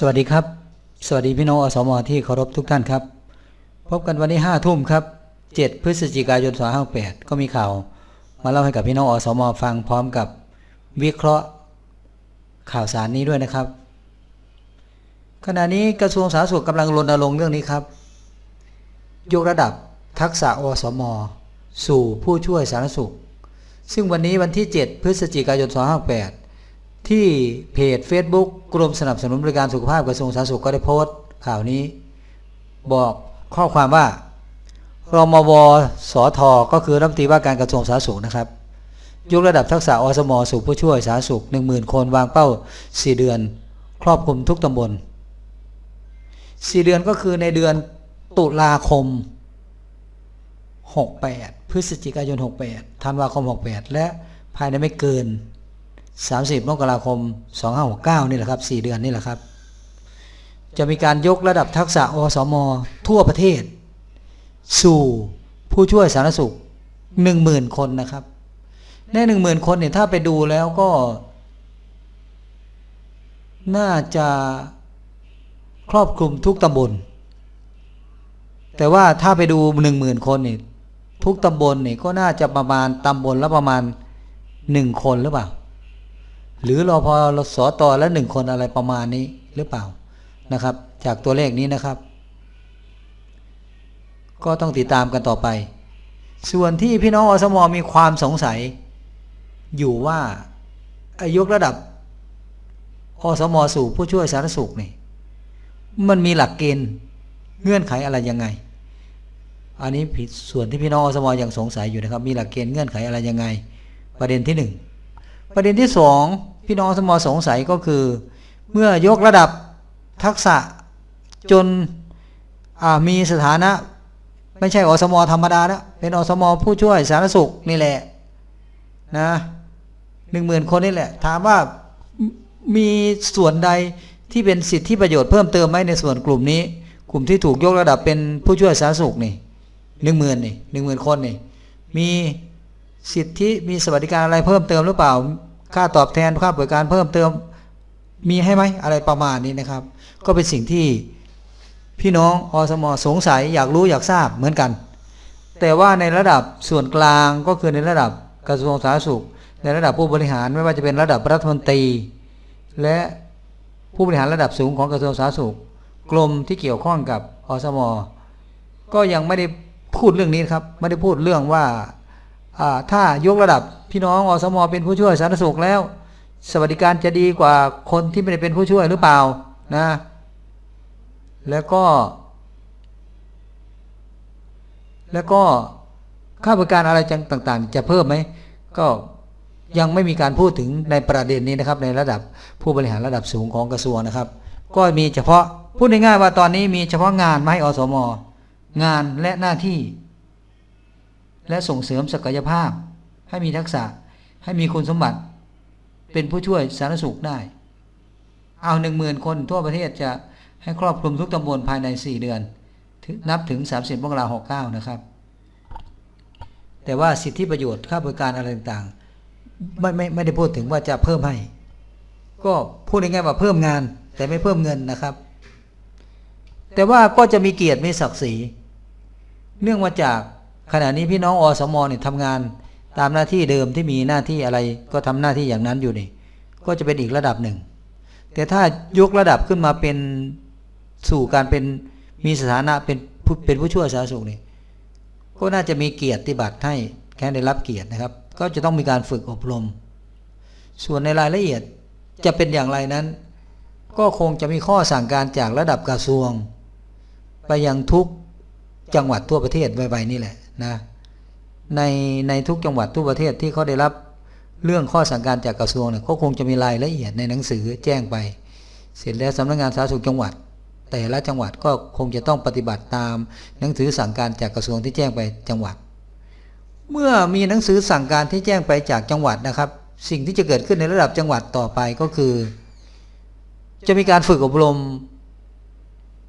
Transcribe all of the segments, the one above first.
สวัสดีครับ สวัสดีพี่น้องอสมที่เคารพทุกท่านครับ พบกันวันนี้ห้าทุ่มครับเจ็ดพฤศจิกายนสองห้าแปดก็มีข่าว มาเล่าให้กับพี่น้องอสมฟังพร้อมกับวิเคราะห์ข่าวสารนี้ด้วยนะครับ ขณะนี้กระทรวงสาธารณสุขกำลังรณรงค์เรื่องนี้ครับ ยกระดับทักษะอสมสู่ผู้ช่วยสาธารณสุข ซึ่งวันนี้วันที่ 7 พฤศจิกายน2568 ที่เพจ Facebook กรมสนับสนุนบริการสุขภาพกระทรวงสาธารณสุขก็ได้โพสต์ข่าวนี้ บอกข้อความว่ารมวสทก็คือรัฐมนตรีว่าการกระทรวงสาธารณสุขนะครับยกระดับทักษะอสมสู่ผู้ช่วยสาธารณสุข 10,000 คนวางเป้า 4 เดือน ครอบคลุมทุกตำบล 4 เดือนก็คือในเดือนตุลาคม 68 พฤศจิกายน 68 ธันวาคม 68 และภายในไม่เกิน 30 มกราคม 2569 นี่แหละครับ 4 เดือนนี่แหละครับ จะมีการยกระดับทักษะอสม ทั่วประเทศ สู่ผู้ช่วยสาธารณสุข 10,000 คนนะครับ ใน 10,000 คนเนี่ยถ้าไปดูแล้วก็ น่าจะครอบคลุมทุกตำบล แต่ว่าถ้าไปดูหนึ่งหมื่นคนนี่ยทุกตำบลเนี่ยก็น่าจะประมาณตำบลละประมาณหนึ่งคนหรือเปล่า หรือรอพอรสตอละหนึ่งคนอะไรประมาณนี้หรือเปล่านะครับ จากตัวเลขนี้นะครับ ก็ต้องติดตามกันต่อไป ส่วนที่พี่น้องอสมมีความสงสัย อยู่ว่าอ้ยกระดับอสมสู่ผู้ช่วยสาธารณสุขนี่มันมีหลักเกณฑ์เงื่อนไขอะไรยังไง อันนี้ผิดส่วนที่พี่น้องอสมอยังสงสัยอยู่นะครับ มีหลักเกณฑ์เงื่อนไขอะไรยังไง ประเด็นที่หนึ่ง ประเด็นที่สองพี่น้องอสมสงสัยก็คือ เมื่อยกระดับทักษะจนมีสถานะ ไม่ใช่อสมธรรมดาแล้วเป็นอสมผู้ช่วยสาธารณสุขนี่แหละนะหนึ่งหมื่นคนนี่แหละ ถามว่ามีส่วนใดที่เป็นสิทธิประโยชน์เพิ่มเติมไหมในส่วนกลุ่มนี้ กลุ่มที่ถูกยกระดับเป็นผู้ช่วยสาธารณสุขนี่หนึ่งหมื่นนี่หนึ่งหมื่นคนนี่มี สิทธิมีสวัสดิการอะไรเพิ่มเติมหรือเปล่า ค่าตอบแทนค่าบริการเพิ่มเติมมีให้ไหมอะไรประมาณนี้นะครับ ก็เป็นสิ่งที่พี่น้องอสมสงสัยอยากรู้อยากทราบเหมือนกัน แต่ว่าในระดับส่วนกลางก็คือในระดับกระทรวงสาธารณสุข ในระดับผู้บริหารไม่ว่าจะเป็นระดับรัฐมนตรี และผู้บริหารระดับสูงของกระทรวงสาธารณสุข กรมที่เกี่ยวข้องกับอสม ก็ยังไม่ได้พูดเรื่องนี้ครับไม่ได้พูดเรื่องว่าอ่า ถ้ายกระดับพี่น้องอสมเป็นผู้ช่วยสาธารณสุขแล้ว สวัสดิการจะดีกว่าคนที่ไม่ได้เป็นผู้ช่วยหรือเปล่านะ แล้วก็ แล้วก็ค่าบริการอะไรต่าง ๆ จะเพิ่มไหมก็ยังไม่มีการพูดถึงในประเด็นนี้นะครับ ในระดับผู้บริหารระดับสูงของกระทรวงนะครับ ก็มีเฉพาะพูดง่ายๆว่าตอนนี้มีเฉพาะงานมาให้อสม งานและหน้าที่ และส่งเสริมศักยภาพ ให้มีทักษะให้มีคุณสมบัติ เป็นผู้ช่วยสาธารณสุขได้ เอาหนึ่งหมื่นคนทั่วประเทศจะให้ครอบคลุมทุกตำบลภายใน 4 เดือน นับถึง 30มกราคม69นะครับ แต่ว่าสิทธิประโยชน์ค่าบริการอะไรต่างๆไม่ไม่ไม่ได้พูดถึงว่าจะเพิ่มให้ ก็พูดง่ายๆว่าเพิ่มงาน แต่ไม่เพิ่มเงินนะครับ แต่ว่าก็จะมีเกียรติมีศักดิ์ศรี เนื่องมาจาก ขณะนี้พี่น้องอสมเนี่ยทำงานตามหน้าที่เดิมที่มีหน้าที่อะไรก็ทำหน้าที่อย่างนั้นอยู่นี่ก็จะเป็นอีกระดับหนึ่ง แต่ถ้ายกระดับขึ้นมาเป็นสู่การเป็นมีสถานะเป็นเป็นผู้ช่วยสาธารณสุขนี่ก็น่าจะมีเกียรติบัตรให้แค่ได้รับเกียรตินะครับ ก็จะต้องมีการฝึกอบรม ส่วนในรายละเอียดจะเป็นอย่างไรนั้น ก็คงจะมีข้อสั่งการจากระดับกระทรวง ไปยังทุกจังหวัดทั่วประเทศไวๆนี่แหละ นะในในทุกจังหวัดทั่วประเทศที่เขาได้รับเรื่องข้อสั่งการจากกระทรวงเนี่ยก็คงจะมีรายละเอียดในหนังสือแจ้งไป เสร็จแล้วสำนักงานสาธารณสุขจังหวัด แต่ละจังหวัดก็คงจะต้องปฏิบัติตามหนังสือสั่งการจากกระทรวงที่แจ้งไปจังหวัด เมื่อมีหนังสือสั่งการที่แจ้งไปจากจังหวัดนะครับ สิ่งที่จะเกิดขึ้นในระดับจังหวัดต่อไปก็คือ จะมีการฝึกอบรม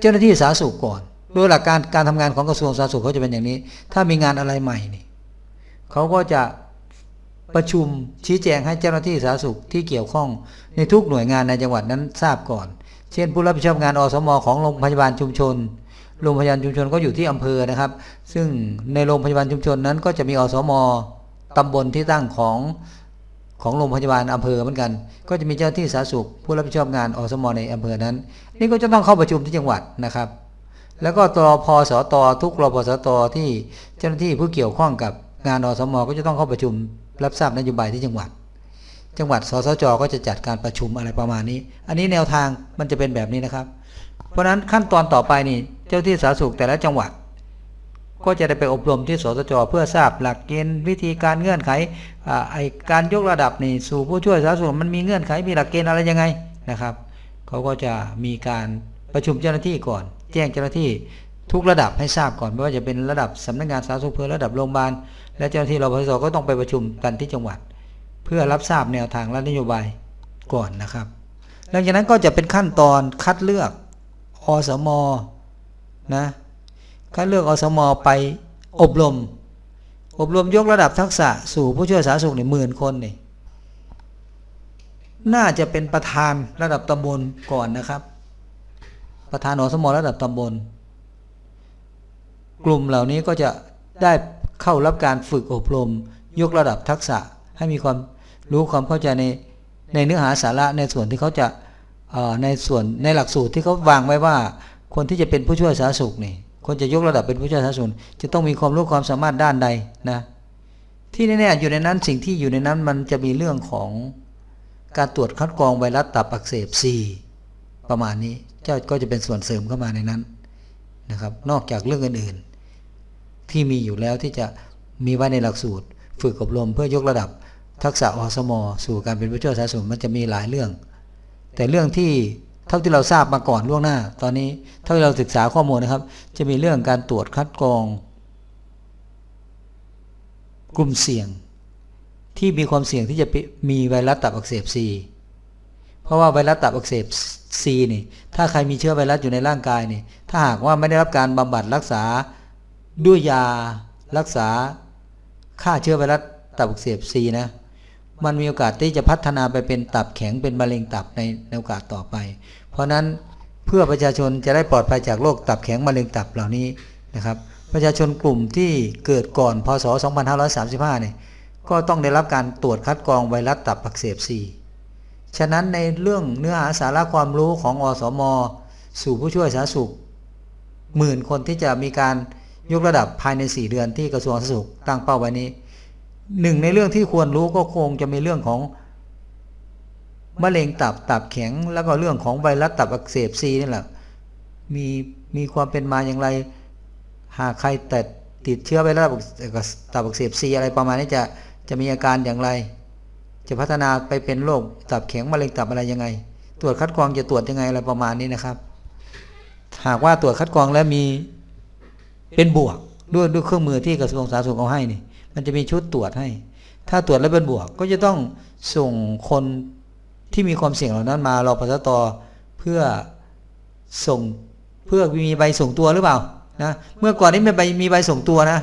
เจ้าหน้าที่สาธารณสุขก่อน โดยหลักการการทำงานของกระทรวงสาธารณสุขเขาจะเป็นอย่างนี้ ถ้ามีงานอะไรใหม่นี่เขาก็จะประชุมชี้แจงให้เจ้าหน้าที่สาธารณสุขที่เกี่ยวข้องในทุกหน่วยงานในจังหวัดนั้นทราบก่อน เช่น ผู้รับผิดชอบงานอสมของโรงพยาบาลชุมชน โรงพยาบาลชุมชนก็อยู่ที่อำเภอนะครับ ซึ่งในโรงพยาบาลชุมชนนั้น ก็จะมีอสมตำบลที่ตั้งของของโรงพยาบาลอำเภอเหมือนกัน ก็จะมีเจ้าหน้าที่สาธารณสุข ผู้รับผิดชอบงานอสมในอำเภอนั้น นี่ก็จะต้องเข้าประชุมที่จังหวัดนะครับ แล้วก็ตรพอสตทุกรพสตที่เจ้าหน้าที่ผู้เกี่ยวข้องกับงานอสมก็จะต้องเข้าประชุมรับทราบนโยบายที่จังหวัด จังหวัดสสจก็จะจัดการประชุมอะไรประมาณนี้ อันนี้แนวทางมันจะเป็นแบบนี้นะครับ เพราะฉะนั้นขั้นตอนต่อไปนี่เจ้าที่สาธารณสุขแต่ละจังหวัด ก็จะได้ไปอบรมที่สสจเพื่อทราบหลักเกณฑ์วิธีการเงื่อนไขอ่าไอการยกระดับนี่สู่ผู้ช่วยสาธารณสุขมันมีเงื่อนไขมีหลักเกณฑ์อะไรยังไงนะครับเขาก็จะมีการประชุมเจ้าหน้าที่ก่อน แจ้งเจ้าหน้าที่ทุกระดับให้ทราบก่อนไม่ว่าจะเป็นระดับสำนักงานสาธารณสุขอำเภอระดับโรงพยาบาลและเจ้าหน้าที่รพสก็ต้องไปประชุมกันที่จังหวัด เพื่อรับทราบแนวทางและนโยบายก่อนนะครับ หลังจากนั้นก็จะเป็นขั้นตอนคัดเลือกอสมนะคัดเลือกอสมไปอบรม อบรมยกระดับทักษะสู่ผู้ช่วยสาธารณสุขในหมื่นคนนี่น่าจะเป็นประธานระดับตำบลก่อนนะครับ ประธานอสมระดับตำบล กลุ่มเหล่านี้ก็จะได้เข้ารับการฝึกอบรม ยกระดับทักษะให้มีความรู้ความเข้าใจในในเนื้อหาสาระในส่วนที่เขาจะในส่วนในหลักสูตรที่เขาวางไว้ว่า คนที่จะเป็นผู้ช่วยสาธารณสุขนี่คนจะยกระดับเป็นผู้ช่วยสาธารณสุขจะต้องมีความรู้ความสามารถด้านใดนะที่แน่ๆอยู่ในนั้นสิ่งที่อยู่ในนั้นมันจะมีเรื่องของการตรวจคัดกรองไวรัสตับอักเสบ C ประมาณนี้ เจ้าก็จะเป็นส่วนเสริมเข้ามาในนั้นนะครับ นอกจากเรื่องอื่นๆ ที่มีอยู่แล้วที่จะมีไว้ในหลักสูตร ฝึกอบรมเพื่อยกระดับทักษะอสมสู่การเป็นผู้ช่วยสาธารณสุขมันจะมีหลายเรื่อง แต่เรื่องที่เท่าที่เราทราบมาก่อนล่วงหน้า ตอนนี้เท่าที่เราศึกษาข้อมูลนะครับ จะมีเรื่องการตรวจคัดกรอง กลุ่มเสี่ยง ที่มีความเสี่ยงที่จะมีไวรัสตับอักเสบซี เพราะว่าไวรัสตับอักเสบซีนี่ ถ้าใครมีเชื้อไวรัสอยู่ในร่างกายนี่ ถ้าหากว่าไม่ได้รับการบำบัดรักษาด้วยยารักษาฆ่าเชื้อไวรัสตับอักเสบซีนะ มันมีโอกาสที่จะพัฒนาไปเป็นตับแข็งเป็นมะเร็งตับในในโอกาสต่อไป เพราะนั้นเพื่อประชาชนจะได้ปลอดภัยจากโรคตับแข็งมะเร็งตับเหล่านี้นะครับ ประชาชนกลุ่มที่เกิดก่อนพศ 2535 เนี่ย ก็ต้องได้รับการตรวจคัดกรองไวรัสตับอักเสบซี ฉะนั้นในเรื่องเนื้อหาสาระความรู้ของอสม สู่ผู้ช่วยสาธารณสุขหมื่นคนที่จะมีการยกระดับภายใน 4 เดือนที่กระทรวงสาธารณสุขตั้งเป้าไว้นี้หนึ่งในเรื่องที่ควรรู้ก็คงจะมีเรื่องของมะเร็งตับตับแข็ง แล้วก็เรื่องของไวรัสตับอักเสบซีนี่แหละมีมีความเป็นมาอย่างไร หากใครแต่ติดเชื้อไวรัสตับอักเสบซีอะไรประมาณนี้จะจะมีอาการอย่างไร จะพัฒนาไปเป็นโรคตับแข็งมะเร็งตับอะไรยังไง ตรวจคัดกรองจะตรวจยังไงอะไรประมาณนี้นะครับ หากว่าตรวจคัดกรองแล้วมีเป็นบวกด้วยด้วยเครื่องมือที่กระทรวงสาธารณสุขเอาให้นี่ มันจะมีชุดตรวจให้ ถ้าตรวจแล้วเป็นบวก ก็จะต้องส่งคนที่มีความเสี่ยงเหล่านั้นมารอพสตเพื่อส่งเพื่อมีใบส่งตัวหรือเปล่านะเมื่อก่อนนี้ไม่ใบมีใบส่งตัวนะ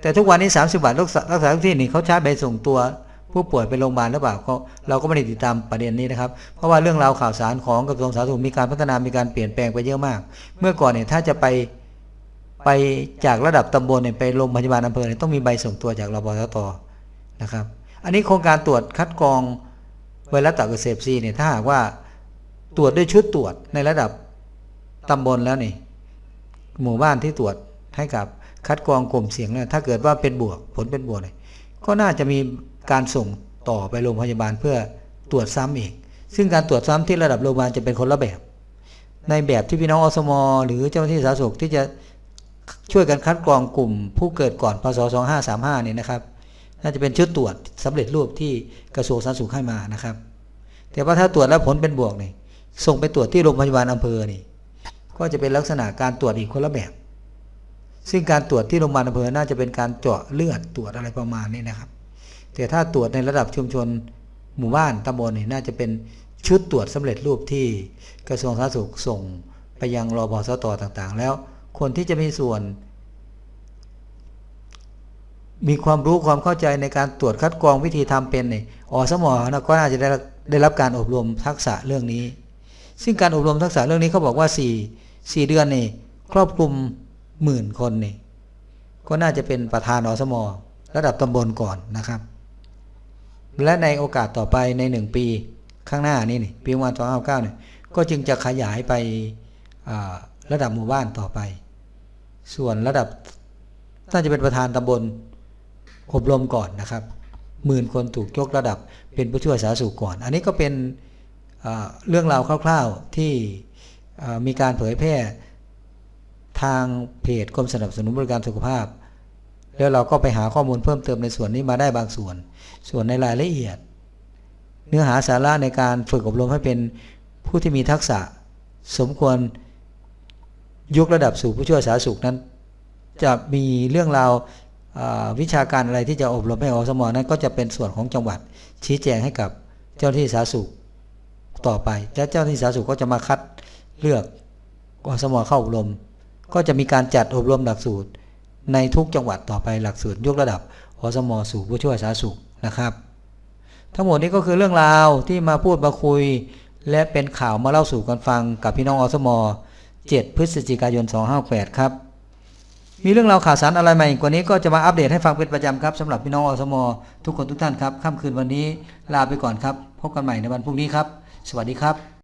แต่ทุกวันนี้ 30 บาทรักษารักษาทุกที่นี่เขาใช้ใบส่งตัว ผู้ป่วยไปโรงพยาบาลหรือเปล่าก็เราก็ไม่ได้ติดตามประเด็นนี้นะครับ เพราะว่าเรื่องราวข่าวสารของกระทรวงสาธารณสุขมีการพัฒนามีการเปลี่ยนแปลงไปเยอะมาก เมื่อก่อนเนี่ยถ้าจะไปไปจากระดับตำบลเนี่ยไปโรงพยาบาลอำเภอเนี่ยต้องมีใบส่งตัวจากรพสตนะครับ อันนี้โครงการตรวจคัดกรองไวรัสตับอักเสบซีเนี่ยถ้าหากว่าตรวจด้วยชุดตรวจในระดับตำบลแล้วนี่หมู่บ้านที่ตรวจให้กับคัดกรองกลุ่มเสี่ยงเนี่ยถ้าเกิดว่าเป็นบวกผลเป็นบวกเลยก็น่าจะมี การส่งต่อไปโรงพยาบาลเพื่อตรวจซ้ำอีก ซึ่งการตรวจซ้ำที่ระดับโรงพยาบาลจะเป็นคนละแบบ ในแบบที่พี่น้องอสมหรือเจ้าหน้าที่สาธารณสุขที่จะช่วยกันคัดกรองกลุ่มผู้เกิดก่อนพศ 2535 เนี่ยนะครับ น่าจะเป็นชุดตรวจสำเร็จรูปที่กระทรวงสาธารณสุขให้มานะครับ แต่ว่าถ้าตรวจแล้วผลเป็นบวกนี่ส่งไปตรวจที่โรงพยาบาลอำเภอนี่ ก็จะเป็นลักษณะการตรวจอีกคนละแบบ ซึ่งการตรวจที่โรงพยาบาลอำเภอน่าจะเป็นการเจาะเลือดตรวจอะไรประมาณนี้นะครับ แต่ถ้าตรวจในระดับชุมชนหมู่บ้านตำบลนี่น่าจะเป็นชุดตรวจสำเร็จรูปที่กระทรวงสาธารณสุขส่งไปยังรบสตต่างๆ แล้วคนที่จะมีส่วน มีความรู้ความเข้าใจในการตรวจคัดกรองวิธีทำเป็นเนี่ยอสมอนะก็น่าจะได้ได้รับการอบรมทักษะเรื่องนี้ ซึ่งการอบรมทักษะเรื่องนี้เขาบอกว่า 4 4 เดือนนี่ครอบคลุมหมื่นคนนี่ก็น่าจะเป็นประธานอสมระดับตำบลก่อนนะครับ และในโอกาสต่อไปใน 1 ปีข้างหน้านี่นี่ปีวันสองห้าเก้าเนี่ยก็จึงจะขยายไประดับหมู่บ้านต่อไป ส่วนระดับน่าจะเป็นประธานตำบลอบรมก่อนนะครับหมื่นคนถูกยกระดับเป็นผู้ช่วยสาธารณสุขก่อน อันนี้ก็เป็นเรื่องราวคร่าว ๆที่มีการเผยแพร่ทางเพจกรมสนับสนุนบริการสุขภาพ แล้วเราก็ไปหาข้อมูลเพิ่มเติมในส่วนนี้มาได้บางส่วน ส่วนในรายละเอียด เนื้อหาสาระในการฝึกอบรมให้เป็นผู้ที่มีทักษะ สมควรยกระดับสู่ผู้ช่วยสาธารณสุขนั้น จะมีเรื่องราววิชาการอะไรที่จะอบรมให้อสมนั้น ก็จะเป็นส่วนของจังหวัดชี้แจงให้กับเจ้าหน้าที่สาธารณสุขต่อไปและเจ้าหน้าที่สาธารณสุขก็จะมาคัดเลือกอสมเข้าอบรม ก็จะมีการจัดอบรมหลักสูตร ในทุกจังหวัดต่อไปหลักสูตรยกระดับอสมสู่ผู้ช่วยสาธารณสุขนะครับ ทั้งหมดนี้ก็คือเรื่องราวที่มาพูดมาคุย และเป็นข่าวมาเล่าสู่กันฟังกับพี่น้องอสม7 พฤศจิกายน 258 ครับ มีเรื่องราวข่าวสารอะไรใหม่กว่านี้ก็จะมาอัปเดตให้ฟังเป็นประจำครับสำหรับพี่น้องอสมทุกคนทุกท่านครับค่ำคืนวันนี้ลาไปก่อนครับ พบกันใหม่ในวันพรุ่งนี้ครับ สวัสดีครับ